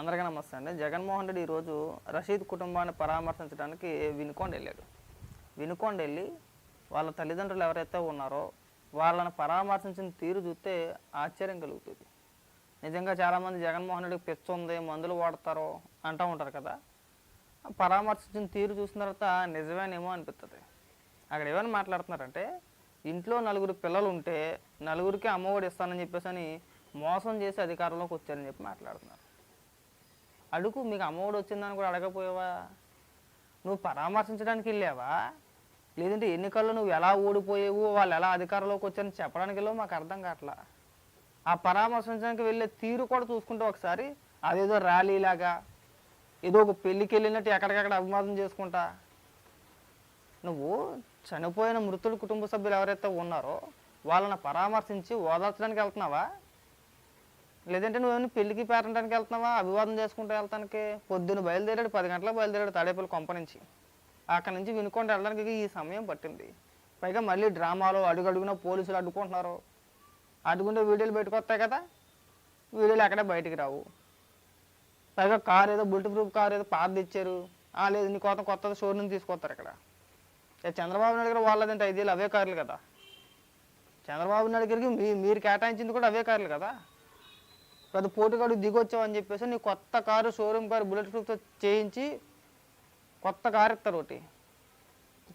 అందరికీ నమస్తే అండి. జగన్మోహన్ రెడ్డి ఈరోజు రషీద్ కుటుంబాన్ని పరామర్శించడానికి వినుకొండ వెళ్ళాడు వినుకొండ వెళ్ళి వాళ్ళ తల్లిదండ్రులు ఎవరైతే ఉన్నారో వాళ్ళని పరామర్శించిన తీరు చూస్తే ఆశ్చర్యం కలుగుతుంది. నిజంగా చాలామంది జగన్మోహన్ రెడ్డికి పిచ్చి ఉంది మందులు వాడతారో అంటూ ఉంటారు కదా. పరామర్శించిన తీరు చూసిన తర్వాత నిజమేనేమో అనిపిస్తుంది అక్కడ ఏమైనా మాట్లాడుతున్నారంటే ఇంట్లో నలుగురు పిల్లలు ఉంటే నలుగురికి అమ్మఒడి ఇస్తానని చెప్పేసి అని మోసం చేసి అధికారంలోకి వచ్చారని చెప్పి మాట్లాడుతున్నారు. అడుగు మీకు అమ్మఒడి వచ్చిందని కూడా అడగపోయావా నువ్వు పరామర్శించడానికి వెళ్ళావా? లేదంటే ఎన్నికల్లో నువ్వు ఎలా ఓడిపోయావు వాళ్ళు ఎలా అధికారంలోకి వచ్చారని చెప్పడానికి వెళ్ళావు? మాకు అర్థం కావట్లా. ఆ పరామర్శించడానికి వెళ్ళే తీరు కూడా చూసుకుంటే ఒకసారి అదేదో ర్యాలీలాగా ఏదో ఒక పెళ్ళికి వెళ్ళినట్టు ఎక్కడికక్కడ అభిమానం చేసుకుంటా. నువ్వు చనిపోయిన మృతుడు కుటుంబ సభ్యులు ఎవరైతే ఉన్నారో వాళ్ళని పరామర్శించి ఓదార్చడానికి వెళ్తున్నావా? లేదంటే నువ్వేమైనా పెళ్ళికి పేరంటానికి వెళ్తున్నావా? అభివాదం చేసుకుంటూ వెళ్తానికి? పొద్దున్న బయలుదేరాడు పది గంటలకు బయలుదేరాడు తాడేపల్లి కొంప నుంచి. అక్కడి నుంచి వినుకుంటూ వెళ్ళడానికి ఈ సమయం పట్టింది. పైగా మళ్ళీ డ్రామాలో అడుగడుగున పోలీసులు అడ్డుకుంటున్నారు. అడ్డుకుంటే వీడియోలు పెట్టుకొస్తాయి కదా? వీడియోలు అక్కడే బయటికి రావు. పైగా కార్ ఏదో బుల్ట్ ప్రూఫ్ కార్ ఏదో పాత ఇచ్చారు. ఆ, లేదు నీ కొత్త కొత్త షోరూమ్ తీసుకొస్తారు ఇక్కడ. చంద్రబాబు నాయుడు గారు వాళ్ళదంటే ఐదేళ్ళు అవే కార్లు కదా? చంద్రబాబు నాయుడు గారికి మీ మీరు కేటాయించింది కూడా అవే కార్లు కదా? పెద్ద పోటుగాడు దిగొచ్చావు అని చెప్పేసి నీ కొత్త కారు షోరూమ్ కారు బుల్లెట్ ప్రూఫ్తో చేయించి కొత్త కారు ఇస్తారు ఒకటి.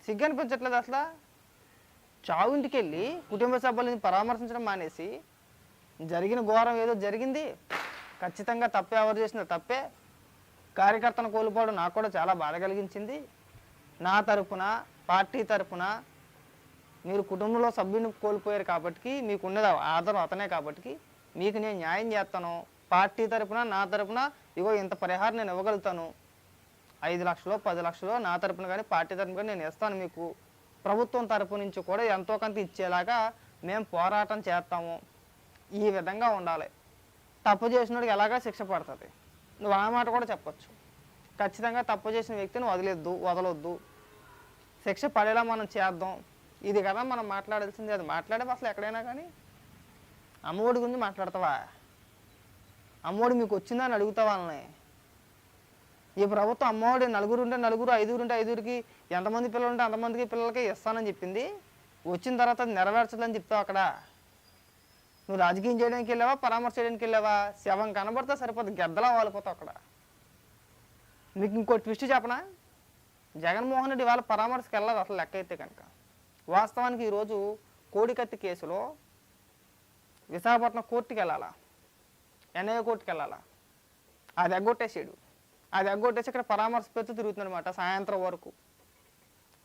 సిగ్గు అనిపించట్లేదు అసలు. చావు ఇంటికి వెళ్ళి కుటుంబ సభ్యులని పరామర్శించడం మానేసి జరిగిన ఘోరం ఏదో జరిగింది. ఖచ్చితంగా తప్పే ఎవరు చేసిన తప్పే. కార్యకర్తను కోల్పోవడం నాకు కూడా చాలా బాధ కలిగించింది. నా తరపున పార్టీ తరపున మీరు కుటుంబంలో సభ్యుని కోల్పోయారు కాబట్టి మీకు ఉన్నది ఆధారం అతనే కాబట్టి మీకు నేను న్యాయం చేస్తాను. పార్టీ తరపున నా తరపున ఇగో ఇంత పరిహారం నేను ఇవ్వగలుగుతాను. ఐదు లక్షలు పది లక్షలు నా తరపున కానీ పార్టీ తరపున కానీ నేను ఇస్తాను మీకు. ప్రభుత్వం తరపు నుంచి కూడా ఎంతో కొంత ఇచ్చేలాగా మేము పోరాటం చేస్తాము. ఈ విధంగా ఉండాలి. తప్పు చేసినోడికి ఎలాగా శిక్ష పడుతుంది? నువ్వు ఆ మాట కూడా చెప్పచ్చు. ఖచ్చితంగా తప్పు చేసిన వ్యక్తిని వదిలేద్దు వదలొద్దు. శిక్ష పడేలా మనం చేద్దాం. ఇది కదా మనం మాట్లాడాల్సింది. అది మాట్లాడే అసలు ఎక్కడైనా కానీ అమ్మఒడి గురించి మాట్లాడతావా? అమ్మఒడి మీకు వచ్చిందా అని అడుగుతా వాళ్ళని? ఈ ప్రభుత్వం అమ్మఒడి నలుగురు ఉంటే నలుగురు ఐదుగురు ఉంటే ఐదుగురికి ఎంతమంది పిల్లలు ఉంటే అంతమందికి పిల్లలకి ఇస్తానని చెప్పింది. వచ్చిన తర్వాత అది నెరవేర్చదని చెప్తావు అక్కడ. నువ్వు రాజకీయం చేయడానికి వెళ్ళావా పరామర్శ చేయడానికి వెళ్ళావా? శవం కనబడితే సరిపోదు గెద్దలా వాలిపోతావు అక్కడ. మీకు ఇంకో ట్విస్ట్ చెప్పనా? జగన్మోహన్ రెడ్డి వాళ్ళ పరామర్శకు వెళ్ళదు అసలు లెక్క అయితే కనుక. వాస్తవానికి ఈరోజు కోడికత్తి కేసులో విశాఖపట్నం కోర్టుకి వెళ్ళాలా ఎన్ఐఏ కోర్టుకి వెళ్ళాలా అది ఎగ్గొట్టేసాడు. అది ఎగ్గొట్టేసి ఇక్కడ పరామర్శ పెడుతూ తిరుగుతుందనమాట సాయంత్రం వరకు.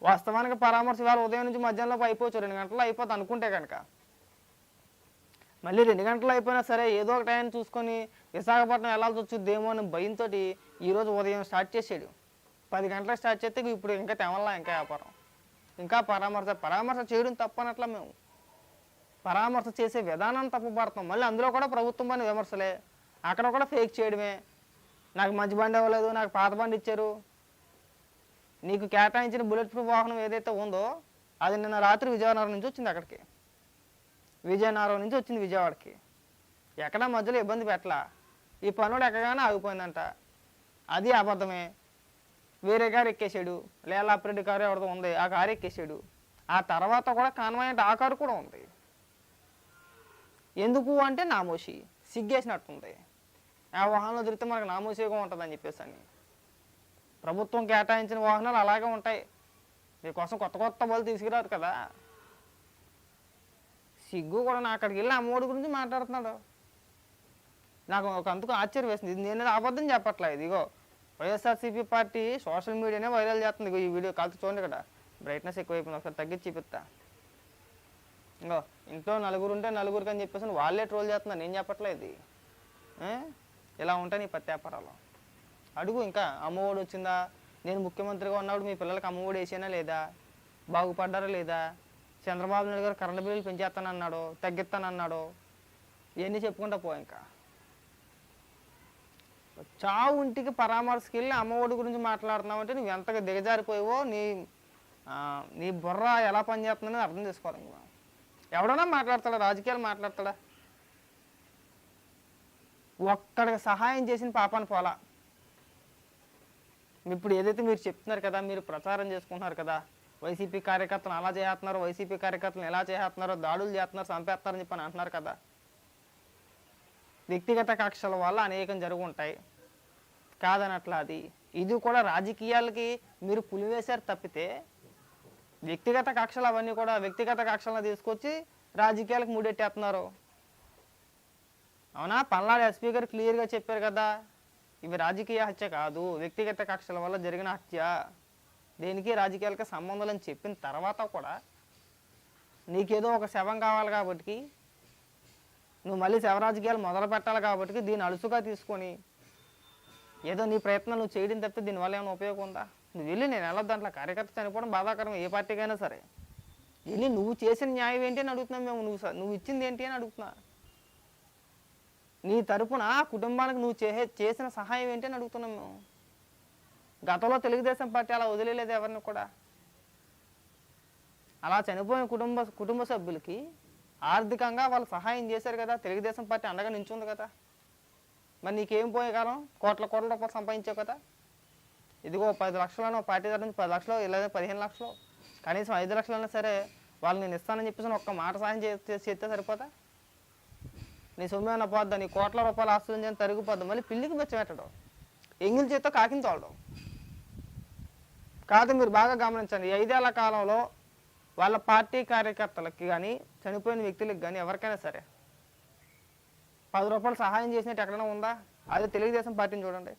వాస్తవానికి పరామర్శ ఇవాళ ఉదయం నుంచి మధ్యాహ్నంలోపు అయిపోవచ్చు. రెండు గంటల్లో అయిపోతుంది అనుకుంటే కనుక మళ్ళీ రెండు గంటలు అయిపోయినా సరే ఏదో ఒక టైం చూసుకొని విశాఖపట్నం వెళ్ళాల్సి వచ్చిందేమో అని భయంతో ఈరోజు ఉదయం స్టార్ట్ చేసాడు. పది గంటలకు స్టార్ట్ చేస్తే ఇప్పుడు ఇంకా తెమల్లా ఇంకా వ్యాపారం. ఇంకా పరామర్శ పరామర్శ చేయడం తప్పనట్లా మేము. పరామర్శ చేసే విధానం తప్పబడతాం మళ్ళీ అందులో కూడా ప్రభుత్వం పని విమర్శలే. అక్కడ కూడా ఫేక్ చేయడమే. నాకు మంచి బండి ఇవ్వలేదు నాకు పాత బండి ఇచ్చారు. నీకు కేటాయించిన బుల్లెట్ ప్రూఫ్ వాహనం ఏదైతే ఉందో అది నిన్న రాత్రి విజయనగరం నుంచి వచ్చింది అక్కడికి. విజయనగరం నుంచి వచ్చింది విజయవాడకి. ఎక్కడ మధ్యలో ఇబ్బంది పెట్టలా. ఈ పనుడు ఎక్కగానే ఆగిపోయిందంట. అది అబద్ధమే. వేరే కారు ఎక్కేసాడు. లేలాపరెడ్డి కారు ఎవరిదో ఉంది ఆ కారు ఎక్కేసాడు. ఆ తర్వాత కూడా కాన్వాయ్ ఆ కారు కూడా ఉంది. ఎందుకు అంటే నామోషి సిగ్గేసినట్టుంది. ఆ వాహనాలు తిరిగితే మనకు నామోషిగా ఉంటుందని చెప్పేసి అని ప్రభుత్వం కేటాయించిన వాహనాలు అలాగే ఉంటాయి. మీకోసం కొత్త కొత్త బలు తీసుకురారు కదా. సిగ్గు కూడా నా అక్కడికి వెళ్ళి అమ్మఒడి గురించి మాట్లాడుతున్నాడు. నాకు ఒక అందుకు ఆశ్చర్యం వేసింది నేను అబద్ధం చెప్పట్లేదు. ఇదిగో వైఎస్ఆర్సీపీ పార్టీ సోషల్ మీడియానే వైరల్ చేస్తుంది. ఈ వీడియో కలిసి చూడండి ఇక్కడ. బ్రైట్నెస్ ఎక్కువైపోయింది. ఒకసారి తగ్గించి చూపిస్తా. ఇంకో ఇంట్లో నలుగురు ఉంటే నలుగురికి అని చెప్పేసి వాళ్ళే ట్రోల్ చేస్తున్నారు. నేను చెప్పట్లేదు ఇలా ఉంటాయి నీ పత్యాపారాలు అడుగు ఇంకా అమ్మఒడి వచ్చిందా? నేను ముఖ్యమంత్రిగా ఉన్నప్పుడు మీ పిల్లలకి అమ్మఒడి వేసానా లేదా? బాగుపడ్డారా లేదా? చంద్రబాబు నాయుడు గారు కరెంటు బిల్లులు పెంచేస్తానన్నాడు తగ్గిస్తానన్నాడు? ఇవన్నీ చెప్పుకుంటా పో ఇంకా. చావు ఇంటికి పరామర్శకి వెళ్ళి అమ్మఒడి గురించి మాట్లాడుతున్నావు అంటే నువ్వు ఎంతగా దిగజారిపోయావో నీ నీ బుర్ర ఎలా పనిచేస్తుందని అర్థం చేసుకోవాలి ఇంకా. ఎవడన్నా మాట్లాడతాడా? రాజకీయాలు మాట్లాడతాడా? ఒక్కడికి సహాయం చేసిన పాపాన్ని పోలా. ఇప్పుడు ఏదైతే మీరు చెప్తున్నారు కదా మీరు ప్రచారం చేసుకుంటున్నారు కదా వైసీపీ కార్యకర్తలు అలా చేస్తున్నారు వైసీపీ కార్యకర్తలు ఎలా చేస్తున్నారో దాడులు చేస్తున్నారు చంపేస్తున్నారని చెప్పని అంటున్నారు కదా. వ్యక్తిగత కక్షల వల్ల అనేకం జరుగుంటాయి. కాదనట్లా అది. ఇది కూడా రాజకీయాలకి మీరు పులివేశారు తప్పితే వ్యక్తిగత కక్షలు అవన్నీ కూడా వ్యక్తిగత కక్షలను తీసుకొచ్చి రాజకీయాలకు మూడెట్టేస్తున్నారు. అవునా? పల్నాడు ఎస్పీ గారు క్లియర్గా చెప్పారు కదా ఇవి రాజకీయ హత్య కాదు వ్యక్తిగత కక్షల వల్ల జరిగిన హత్య. దేనికి? రాజకీయాలకి సంబంధం అని చెప్పిన తర్వాత కూడా నీకేదో ఒక శవం కావాలి కాబట్టి నువ్వు మళ్ళీ శవ రాజకీయాలు మొదలు పెట్టాలి కాబట్టి దీన్ని అలుసుగా తీసుకొని ఏదో నీ ప్రయత్నం నువ్వు చేయడం తప్పితే దీనివల్ల ఏమైనా ఉపయోగం ఉందా? నువ్వు వెళ్ళి నేను ఎలా దాంట్లో కార్యకర్త చనిపోవడం బాధాకరం ఏ పార్టీకైనా సరే. వెళ్ళి నువ్వు చేసిన న్యాయం ఏంటి అని అడుగుతున్నాం మేము నువ్వు నువ్వు ఇచ్చింది ఏంటి అని అడుగుతున్నా. నీ తరపున కుటుంబానికి నువ్వు చేసే చేసిన సహాయం ఏంటి అని అడుగుతున్నాం మేము. గతంలో తెలుగుదేశం పార్టీ అలా వదిలేదు ఎవరిని కూడా. అలా చనిపోయిన కుటుంబ కుటుంబ సభ్యులకి ఆర్థికంగా వాళ్ళు సహాయం చేశారు కదా తెలుగుదేశం పార్టీ అండగా నించుంది కదా. మరి నీకేం పోయే కాలం? కోట్ల కోట్ల రూపాయలు సంపాదించావు కదా. ఇదిగో పది లక్షలను పార్టీ తరఫు నుంచి పది లక్షలు లేదా పదిహేను లక్షలు కనీసం ఐదు లక్షలైనా సరే వాళ్ళు నేను ఇస్తానని చెప్పేసి ఒక్క మాట సహాయం చేస్తే సరిపోతా? నీ సొమ్ము పోద్దా? నీ కోట్ల రూపాయలు ఆస్తులు నుంచి తరిగిపోద్దా? మళ్ళీ పిల్లికి బెచ్చ పెట్టడం. ఎంగిల్ చేత్తో కాకిని తోలడం. కాదు మీరు బాగా గమనించండి ఐదేళ్ళ కాలంలో వాళ్ళ పార్టీ కార్యకర్తలకి కానీ చనిపోయిన వ్యక్తులకు కానీ ఎవరికైనా సరే పది రూపాయలు సహాయం చేసినట్టు ఎక్కడైనా ఉందా? అదే తెలుగుదేశం పార్టీని చూడండి.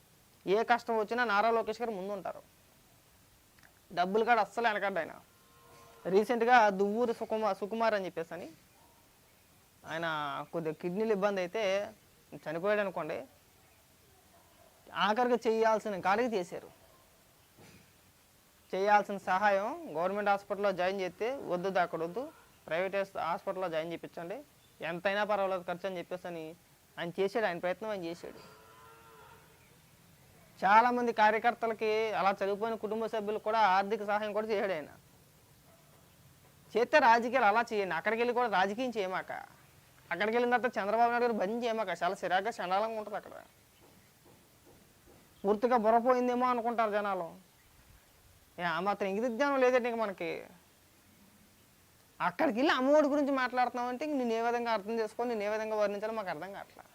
ఏ కష్టం వచ్చినా నారా లోకేష్ గారు ముందు ఉంటారు డబ్బులు కాడ అస్సలు వెనకడ్డ ఆయన. రీసెంట్గా దువ్వూరి సుకుమార్ సుకుమార్ అని చెప్పేసి అని ఆయన కొద్దిగా కిడ్నీలు ఇబ్బంది అయితే చనిపోయాడు అనుకోండి ఆఖరికి చేయాల్సిన కాడికి చేశారు చేయాల్సిన సహాయం గవర్నమెంట్ హాస్పిటల్లో జాయిన్ చేస్తే వద్దు అక్కడ వద్దు ప్రైవేట్ హాస్పిటల్లో జాయిన్ చేయించండి ఎంతైనా పర్వాలేదు ఖర్చు అని చెప్పేసి అని ఆయన చేశాడు ఆయన ప్రయత్నం ఆయన చేశాడు. చాలామంది కార్యకర్తలకి అలా చనిపోయిన కుటుంబ సభ్యులు కూడా ఆర్థిక సహాయం కూడా చేయడు ఆయన. చేస్తే రాజకీయాలు అలా చేయండి అక్కడికి వెళ్ళి కూడా రాజకీయం చేయమాక. అక్కడికి వెళ్ళిన తర్వాత చంద్రబాబు నాయుడు గారు బంద్ చేయమాక. చాలా సిరాగ్గా చండాలంగా ఉంటుంది అక్కడ. పూర్తిగా బుర్రపోయిందేమో అనుకుంటారు జనాలు. ఏ, ఆ మాత్రం ఇంగిత జ్ఞానం లేదండి ఇంక మనకి. అక్కడికి వెళ్ళి అమ్మఒడి గురించి మాట్లాడుతున్నామంటే ఇంక నేను ఏ విధంగా అర్థం చేసుకొని నేను ఏ విధంగా వర్ణించాలో మాకు అర్థం కావట్లేదు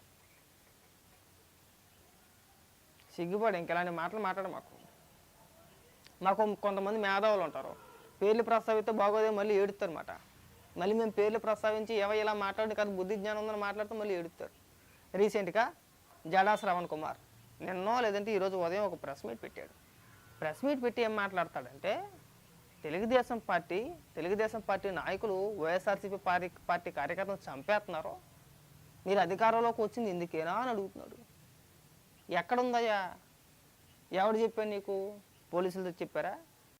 సిగ్గుపడి ఇంకెలాంటి మాటలు మాట్లాడ మాకు. మాకు కొంతమంది మేధావులు ఉంటారు. పేర్లు ప్రస్తావిస్తే బాగోదే మళ్ళీ ఏడుతారనమాట మళ్ళీ మేము పేర్లు ప్రస్తావించి ఎవ ఇలా మాట్లాడి కాదు బుద్ధి జ్ఞానం ఉందని మాట్లాడితే మళ్ళీ ఏడుతారు రీసెంట్గా జడా శ్రవణ్ కుమార్ నిన్నో లేదంటే ఈరోజు ఉదయం ఒక ప్రెస్ మీట్ పెట్టాడు. ప్రెస్ మీట్ పెట్టి ఏం మాట్లాడతాడంటే తెలుగుదేశం పార్టీ తెలుగుదేశం పార్టీ నాయకులు వైఎస్ఆర్సీపీ పార్టీ పార్టీ కార్యకర్తను చంపేస్తున్నారు. మీరు అధికారంలోకి వచ్చింది ఎందుకేనా అని అడుగుతున్నాడు. ఎక్కడుందయ్యా? ఎవడు చెప్పారు నీకు? పోలీసులతో చెప్పారా?